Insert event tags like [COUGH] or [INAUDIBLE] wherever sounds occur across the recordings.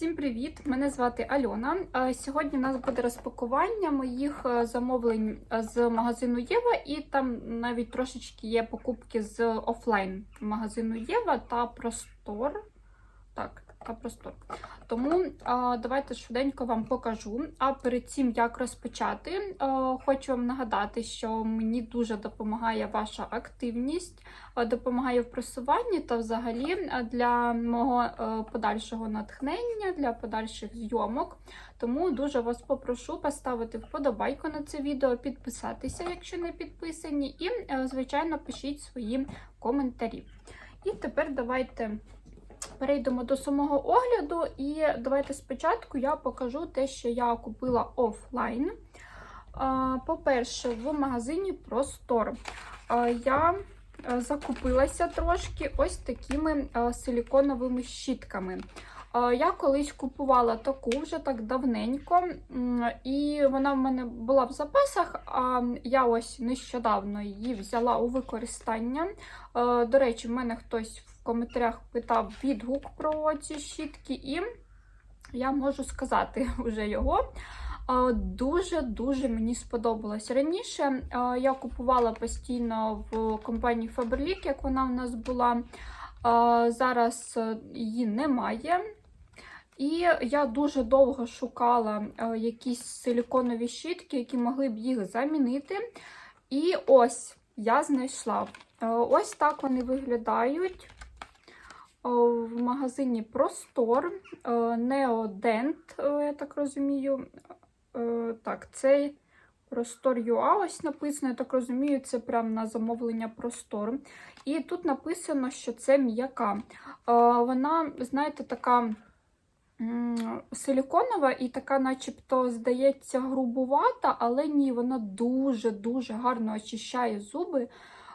Всім привіт! Мене звати Альона. Сьогодні у нас буде розпакування моїх е, замовлень е, з магазину Єва, і там навіть трошечки є покупки з офлайн магазину Єва та Простор. Так, та Простор. Тому а, давайте швиденько вам покажу. А перед цим як розпочати, а, хочу вам нагадати, що мені дуже допомагає ваша активність, а, допомагає в просуванні та взагалі для мого е, подальшого натхнення, для подальших зйомок. Тому дуже вас попрошу поставити вподобайку на це відео, підписатися, якщо не підписані, і, е, звичайно, пишіть свої коментарі. І тепер давайте перейдемо до самого огляду. І давайте спочатку я покажу те, що я купила офлайн. По-перше, в магазині Простор я е, закупилася трошки ось такими е, силіконовими щітками. Я колись купувала таку вже так давненько, і вона в мене була в запасах. А я ось нещодавно її взяла у використання. Е, До речі, в мене хтось коментарях питав відгук про ці щітки, і я можу сказати [LAUGHS] вже його. Дуже-дуже мені сподобалось. Раніше я купувала постійно в компанії Faberlic, як вона в нас була. Зараз е, її немає. І я дуже довго шукала е, якісь силіконові щітки, які могли б їх замінити. І ось я знайшла. Е, Ось так вони виглядають. Е, В магазині Простор, Неодент, я так розумію. Е, Так, цей Простор UA ось написано, я так розумію, це прямо на замовлення Простор. І тут написано, що це м'яка. Е, Вона, знаєте, така силіконова і така, начебто, здається, грубувата, але ні, вона дуже-дуже гарно очищає зуби.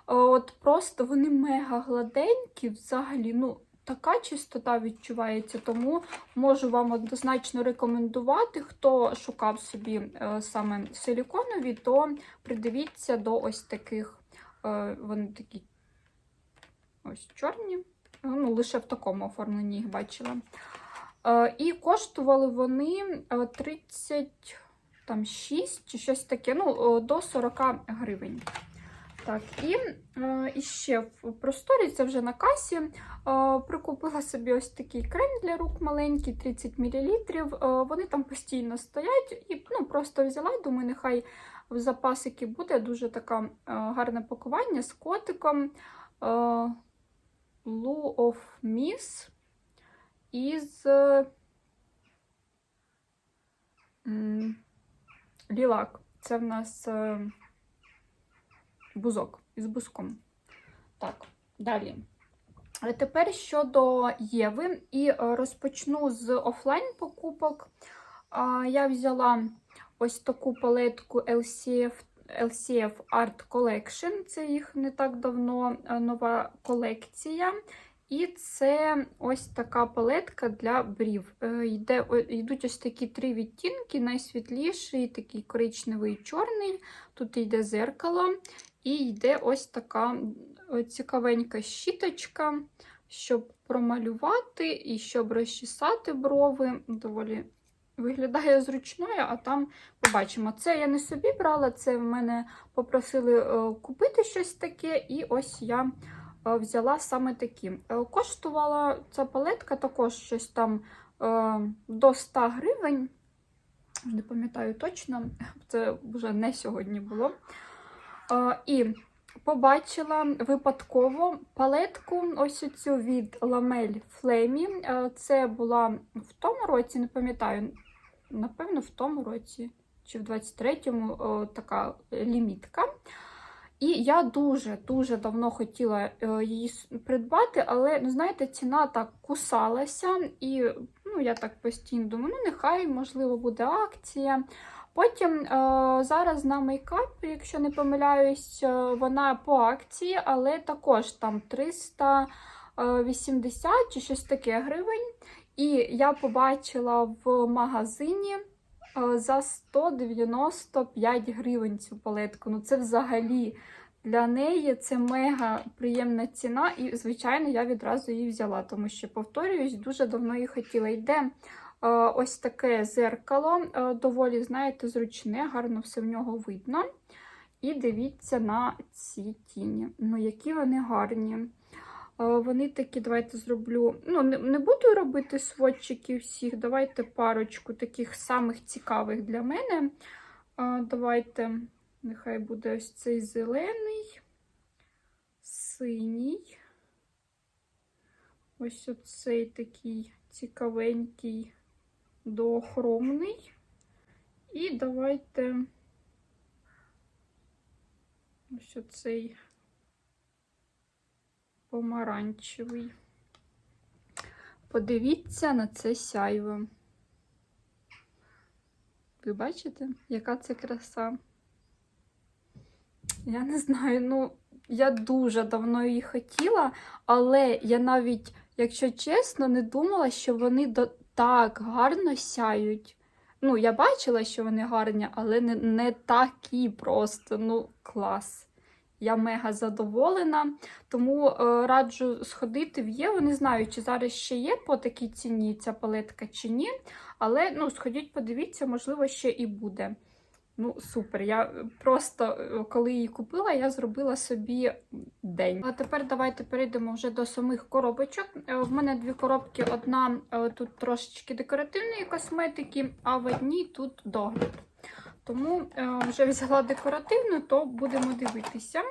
От просто вони мега гладенькі, взагалі, ну, така чистота відчувається, тому можу вам однозначно рекомендувати, хто шукав собі е, саме силіконові, то придивіться до ось таких, е, вони такі ось чорні, ну, лише в такому оформленні їх бачила. Е, І коштували вони е, 36 чи щось таке, ну, е, до 40 гривень. Так, і, е, і ще в просторі, це вже на касі, е, прикупила собі ось такий крем для рук маленький, 30 мл. Е, вони там постійно стоять і ну, просто взяла, думаю, нехай в запасики буде дуже таке гарне пакування з котиком. Blue of Miss із лілак. Це в нас бузок із бузком. Так, далі. А тепер щодо Єви, і е, розпочну з офлайн покупок. Я взяла ось таку палетку LCF, LCF Art Collection. Це їх не так давно е, нова колекція. І це ось така палетка для брів. Е, Йде, йдуть ось такі три відтінки: найсвітліший, такий коричневий чорний. Тут йде зеркало, і йде ось така е, цікавенька щіточка, щоб промалювати і щоб розчесати брови. Доволі виглядає зручною, а там побачимо. Це я не собі брала, це в мене попросили е, купити щось таке, і ось я е, взяла саме такі. Коштувала ця палетка також щось там до 100 гривень. Не пам'ятаю точно, це вже не сьогодні було. Е, І побачила випадково палетку ось цю від Flammy. Е, Це була в тому році, не пам'ятаю, напевно, в тому році чи в 23-му е, така лімітка. І я дуже-дуже давно хотіла е, її придбати, але, ну, знаєте, ціна так кусалася, і ну, я так постійно думаю, ну нехай, можливо, буде акція. Потім е, зараз на мейкап, якщо не помиляюсь, е, вона по акції, але також там 380 чи щось таке гривень. І я побачила в магазині е, за 195 гривень цю палетку. Ну це взагалі для неї це мега приємна ціна. І, звичайно, я відразу її взяла, тому що, повторююсь, дуже давно її хотіла. Йде ось таке зеркало, е, доволі, знаєте, зручне, гарно все в нього видно. І дивіться на ці тіні. Ну, які вони гарні. Е, Вони такі, давайте зроблю. Ну, не, не буду робити сводчиків всіх. Давайте парочку таких самих цікавих для мене. Е, Давайте, нехай буде ось цей зелений, синій. Ось оцей такий цікавенький доохромний. І давайте ось оцей помаранчевий. Подивіться на це сяйво. Ви бачите, яка це краса? Я не знаю, ну, я дуже давно її хотіла, але я навіть, якщо чесно, не думала, що вони до... так гарно сяють. Ну, я бачила, що вони гарні, але не, не такі просто. Ну, клас. Я мега задоволена, тому е, раджу сходити в Єву. Не знаю, чи зараз ще є по такій ціні ця палетка чи ні. Але ну, сходіть, подивіться, можливо, ще і буде. Ну, супер. Я просто, е, коли її купила, я зробила собі день. А тепер давайте перейдемо вже до самих коробочок. Е, В мене дві коробки: одна е, тут трошечки декоративної косметики, а в одній тут догляд. Тому е, вже взяла декоративну, то будемо дивитися.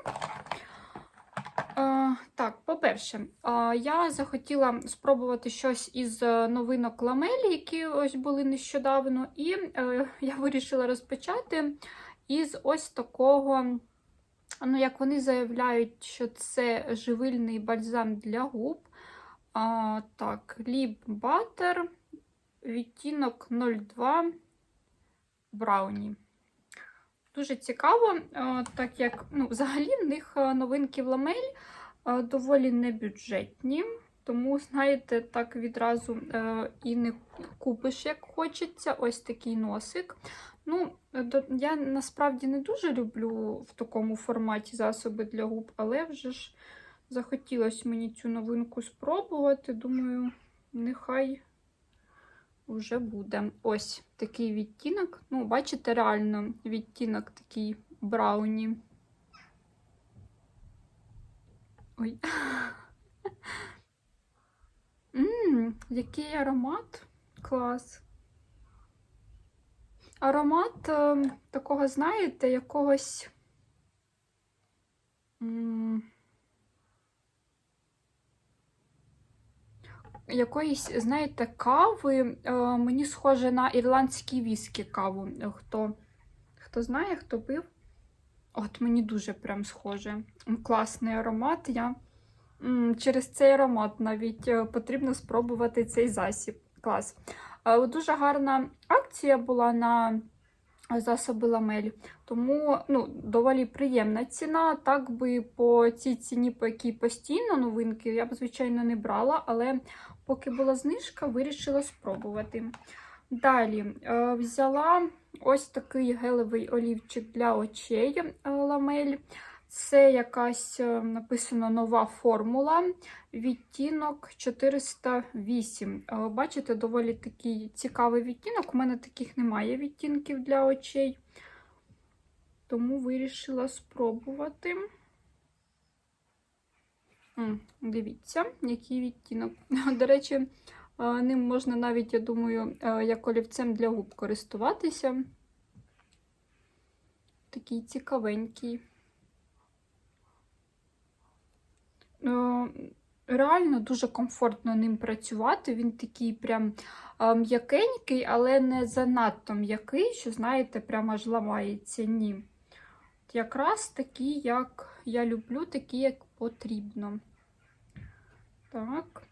Е, так, по-перше, е, я захотіла спробувати щось із е, новинок ламелі, які ось були нещодавно, і [LAUGHS] я вирішила розпочати із ось такого. Ну, як вони заявляють, що це живильний бальзам для губ. Так, Lip Butter, відтінок 02 Брауні. Дуже цікаво, е, так як ну, взагалі в них е, новинки в ламель е, доволі небюджетні. Тому, знаєте, так відразу і не купиш, як хочеться. Ось такий носик. Ну, я насправді не дуже люблю в такому форматі засоби для губ, але вже ж захотілося мені цю новинку спробувати. Думаю, нехай вже буде. Ось такий відтінок. Ну, бачите, реально відтінок такий брауні. Ой. [LAUGHS] Ммм, який аромат. Клас. Аромат е, такого, знаєте, якогось. м, Якоїсь, знаєте, кави. е, Мені схоже на ірландський віскі каву. Хто, хто знає, хто пив? От мені дуже прям схоже. Класний аромат. Я через цей аромат навіть е, потрібно спробувати цей засіб. Клас. Е, Дуже гарна акція була на засоби ламель, тому ну, доволі приємна ціна. Так би по цій ціні, по якій постійно новинки, я б, звичайно, не брала, але поки була знижка, вирішила спробувати. Далі е, взяла ось такий гелевий олівчик для очей е, ламель. Це якась е, написано нова формула, відтінок 408. Е, Бачите, доволі такий цікавий відтінок. У мене таких немає відтінків для очей, тому вирішила спробувати. Дивіться, який відтінок. [LAUGHS] До речі, е, ним можна навіть, я думаю, е, як олівцем для губ користуватися. Такий цікавенький. Е, Реально дуже комфортно ним працювати. Він такий прям м'якенький, але не занадто м'який, що, знаєте, прямо аж ламається. Ні. Якраз такий, як я люблю, такий, як потрібно. Так.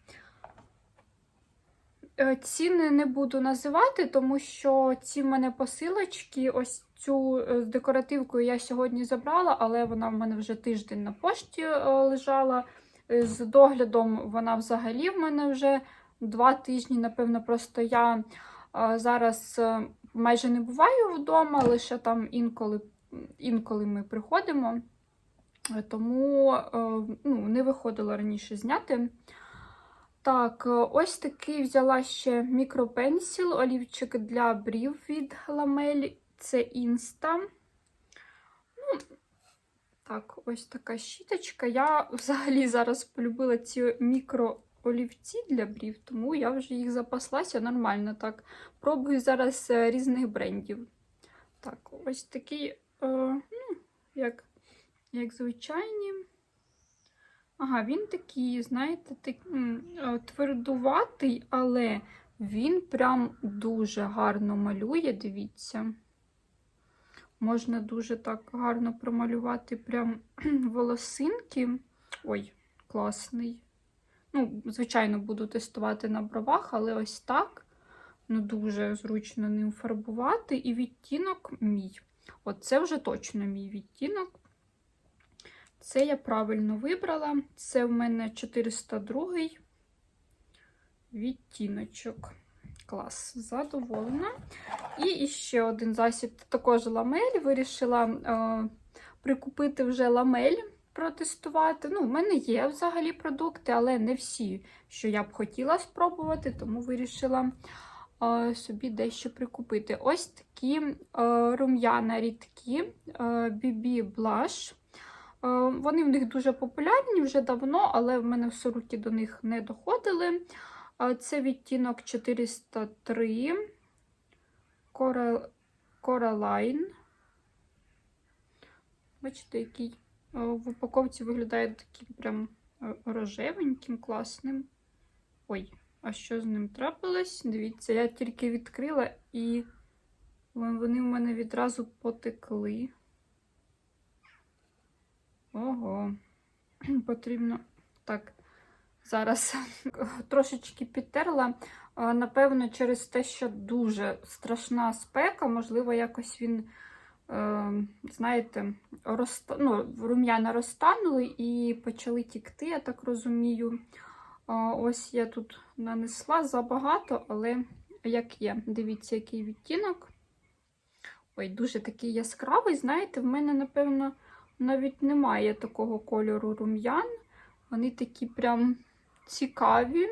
Е, Ціни не буду називати, тому що ці в мене посилочки, ось цю е, з декоративкою я сьогодні забрала, але вона в мене вже тиждень на пошті е, лежала. З доглядом вона взагалі в мене вже два тижні, напевно, просто я зараз майже не буваю вдома, лише там інколи, інколи ми приходимо, тому е, ну, не виходило раніше зняти. Так, е, ось такий взяла ще мікропенсіл, олівчик для брів від ламель. Це інста. Ну, так, ось така щіточка. Я взагалі зараз полюбила ці мікроолівці для брів, тому я вже їх запаслася нормально. так. Пробую зараз е, різних брендів. Так, ось такий, е, ну, як, як звичайні. Ага, він такий, знаєте, так, е, твердуватий, але він прям дуже гарно малює, дивіться. Можна дуже так гарно промалювати прям [CLEARS THROAT] волосинки. Ой, класний. Ну, звичайно, буду тестувати на бровах, але ось так. Ну, дуже зручно ним фарбувати. І відтінок мій. От це вже точно мій відтінок. Це я правильно вибрала. Це в мене 402 відтіночок. Клас, задоволена. І ще один засіб, також ламель. Вирішила е, прикупити вже ламель, протестувати. Ну, в мене є взагалі продукти, але не всі, що я б хотіла спробувати, тому вирішила е, собі дещо прикупити. Ось такі е, рум'яна рідкі е, BB Blush. Е, Вони в них дуже популярні вже давно, але в мене все руки до них не доходили. Е, Це відтінок 403 Coral- Coraline. Бачите, який е, в упаковці виглядає таким прям рожевеньким, класним. Ой, а що з ним трапилось? Дивіться, я тільки відкрила і вони в мене відразу потекли. Ого, [CLEARS THROAT] потрібно так. Зараз [LAUGHS] трошечки підтерла. Напевно, через те, що дуже страшна спека, можливо, якось він, е, знаєте, розта... ну, рум'яна розтанули і почали тікти, я так розумію. Ось я тут нанесла забагато, але як є, дивіться, який відтінок. Ой, дуже такий яскравий. Знаєте, в мене, напевно, навіть немає такого кольору рум'ян. Вони такі прям цікаві.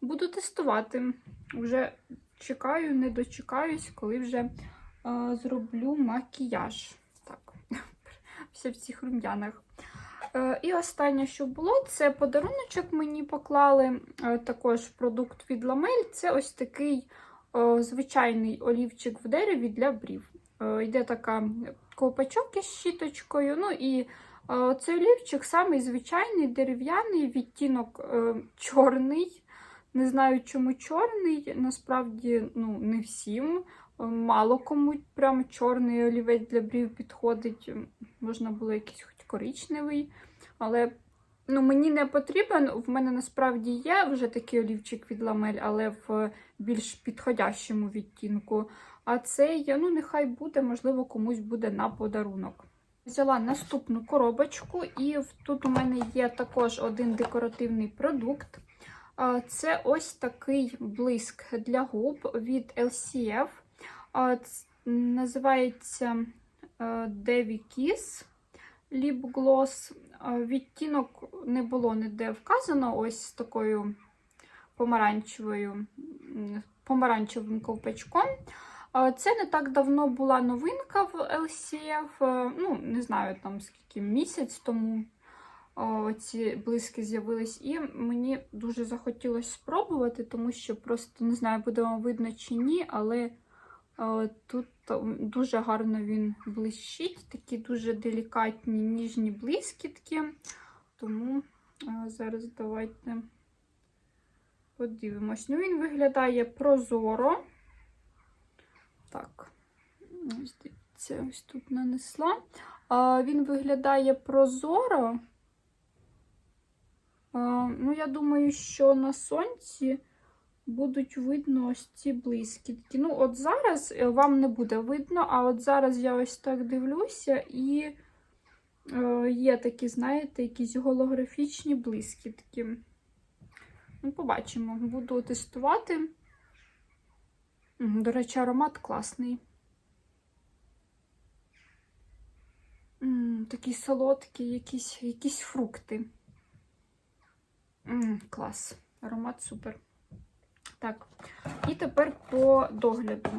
Буду тестувати. Вже чекаю, не дочекаюсь, коли вже е, зроблю макіяж. Так, [LAUGHS] все в цих рум'янах. Е, і останнє, що було, це подаруночок мені поклали. Е, також продукт від ламель. Це ось такий е, звичайний олівчик в дереві для брів. Е, йде така ковпачок із щіточкою. Ну і е, цей олівчик самий звичайний дерев'яний, відтінок е, чорний. Не знаю, чому чорний. Насправді, ну, не всім. Мало кому прям чорний олівець для брів підходить. Можна було якийсь хоч коричневий. Але ну, мені не потрібен. В мене насправді є вже такий олівчик від ламель, але в більш підходящому відтінку. А цей, ну, нехай буде, можливо, комусь буде на подарунок. Взяла наступну коробочку, і тут у мене є також один декоративний продукт. Це ось такий блиск для губ від LCF. Називається е, Devi Kiss Lip Gloss. Відтінок не було ніде вказано, ось з такою помаранчевою, помаранчевим ковпачком. Це не так давно була новинка в LCF, е, ну, не знаю, там скільки місяць тому ці блиски з'явились. І мені дуже захотілося спробувати, тому що просто не знаю, буде вам видно чи ні, але е, тут дуже гарно він блищить, такі дуже делікатні ніжні блискітки. Тому е, зараз давайте подивимось. Ну, він виглядає прозоро. Так, ось дивіться, ось тут нанесла. А, він виглядає прозоро. А, ну, я думаю, що на сонці будуть видно ось ці блискітки. Ну, от зараз е, вам не буде видно, а от зараз я ось так дивлюся, і е, є такі, знаєте, якісь голографічні блискітки. Ну, побачимо, буду тестувати. До речі, аромат класний. М, Такий солодкий, якісь, якісь фрукти. М, клас. Аромат супер. Так. І тепер по догляду.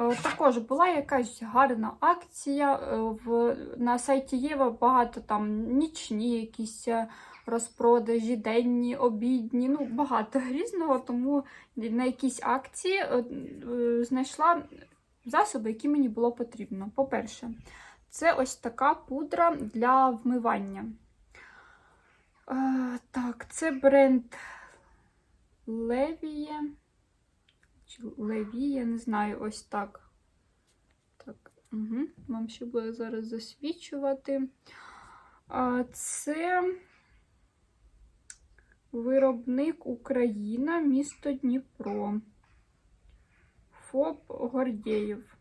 Е, Також була якась гарна акція. е, В, на сайті Єва багато там нічні якісь е, розпродажі, денні, обідні, ну багато [LAUGHS] різного, тому на якійсь акції знайшла засоби, які мені було потрібно. По-перше, це ось така пудра для вмивання. Так, це бренд Левіє. Чи Левіє, не знаю, ось так. Так, угу. Вам ще буде зараз засвічувати. А, Це виробник Україна, місто Дніпро. ФОП Гордєєв.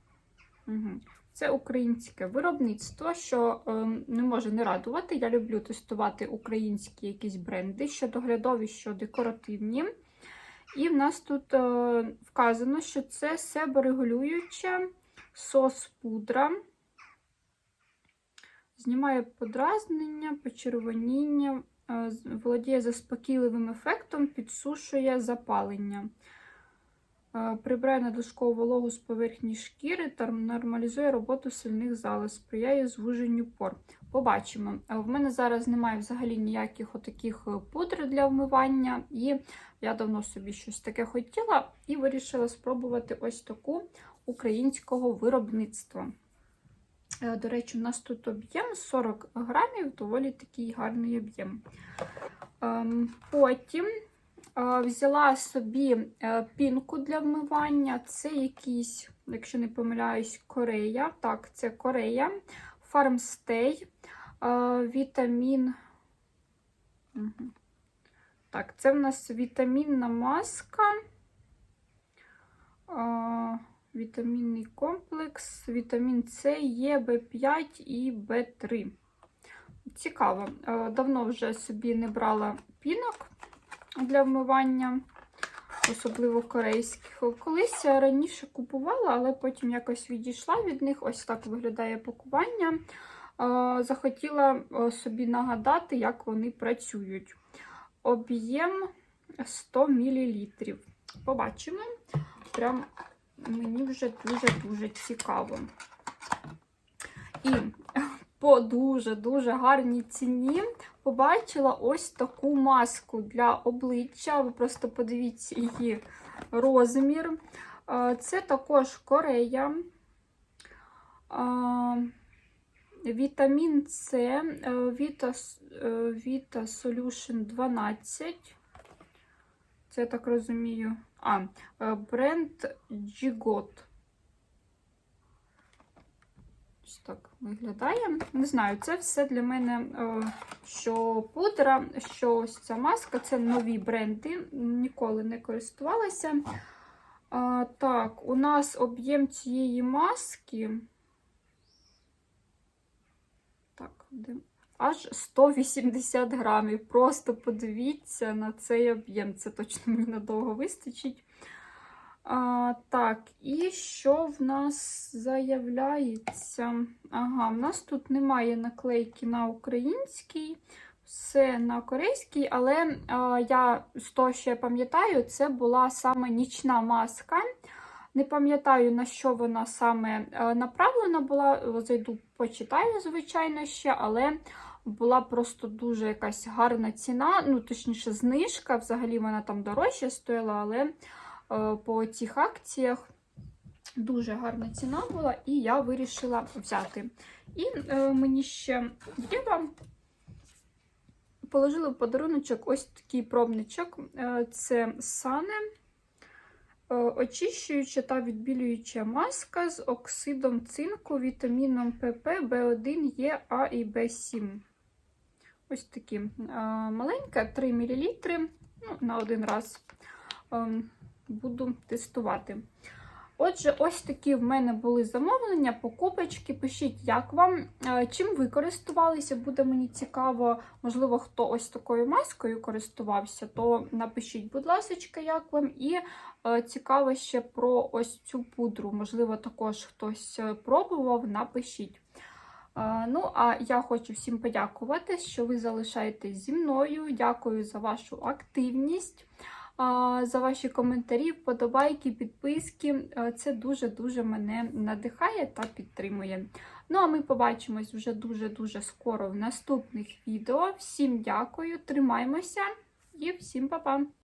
Угу. Це українське виробництво, що е, не може не радувати. Я люблю тестувати українські якісь бренди, що доглядові, що декоративні. І в нас тут е, вказано, що це себорегулююча сос-пудра. Знімає подразнення, почервоніння, е, володіє заспокійливим ефектом, підсушує запалення. Е, Прибирає надлишкову вологу з поверхні шкіри та нормалізує роботу сильних залоз, сприяє звуженню пор. Побачимо. Е, В мене зараз немає взагалі ніяких отаких е, пудр для вмивання, і я давно собі щось таке хотіла і вирішила спробувати ось таку українського виробництва. До речі, у нас тут об'єм 40 грамів, доволі такий гарний об'єм. Ем, Потім взяла собі е, пінку для вмивання. Це якийсь, якщо не помиляюсь, Корея. Так, це Корея. Фармстей. Е, Вітамін. Так, це в нас вітамінна маска. Вітамінний комплекс, вітамін С, Є, В5 і В3. Цікаво. Е, Давно вже собі не брала пінок для вмивання, особливо корейських. Колись я раніше купувала, але потім якось відійшла від них. Ось так виглядає пакування. Захотіла е, собі нагадати, як вони працюють. Об'єм 100 мл. Побачимо. Прям мені вже дуже-дуже цікаво. І по дуже-дуже гарній ціні побачила ось таку маску для обличчя. Ви просто подивіться її розмір. Це також Корея. Вітамін С, е, Vita, е, Vita Solution 12. Це я так розумію. А, е, бренд Gigot. Ось так виглядає. Не знаю, це все для мене, е, що пудра, що ось ця маска це нові бренди. Ніколи не користувалася. Так, у нас об'єм цієї маски. Так, де? Аж 180 грамів. Просто подивіться на цей об'єм. Це точно мені надовго вистачить. А, так, і що в нас заявляється? Ага, в нас тут немає наклейки на український, все на корейський, але а, я з того, що я пам'ятаю, це була саме нічна маска. Не пам'ятаю, на що вона саме е, направлена була. Зайду, почитаю, звичайно, ще, але була просто дуже якась гарна ціна, ну, точніше, знижка. Взагалі вона там дорожче стояла, але по цих акціях дуже гарна ціна була, і я вирішила взяти. І е, мені ще Єва положила в подаруночок ось такий пробничок. Е, це Сане. Е, Очищуюча та відбілююча маска з оксидом цинку, вітаміном ПП, В1, Е, А і В7. Ось такі е, маленька, 3 мл ну, на один раз е, буду тестувати. Отже, ось такі в мене були замовлення, покупочки. Пишіть, як вам, Е, чим ви користувалися, буде мені цікаво. Можливо, хто ось такою маскою користувався, то напишіть, будь ласка, як вам. І е, цікаво ще про ось цю пудру. Можливо, також хтось е, пробував, напишіть. Ну, а я хочу всім подякувати, що ви залишаєтесь зі мною. Дякую за вашу активність, за ваші коментарі, вподобайки, підписки. Це дуже-дуже мене надихає та підтримує. Ну, а ми побачимось вже дуже-дуже скоро в наступних відео. Всім дякую, тримаймося і всім па-па!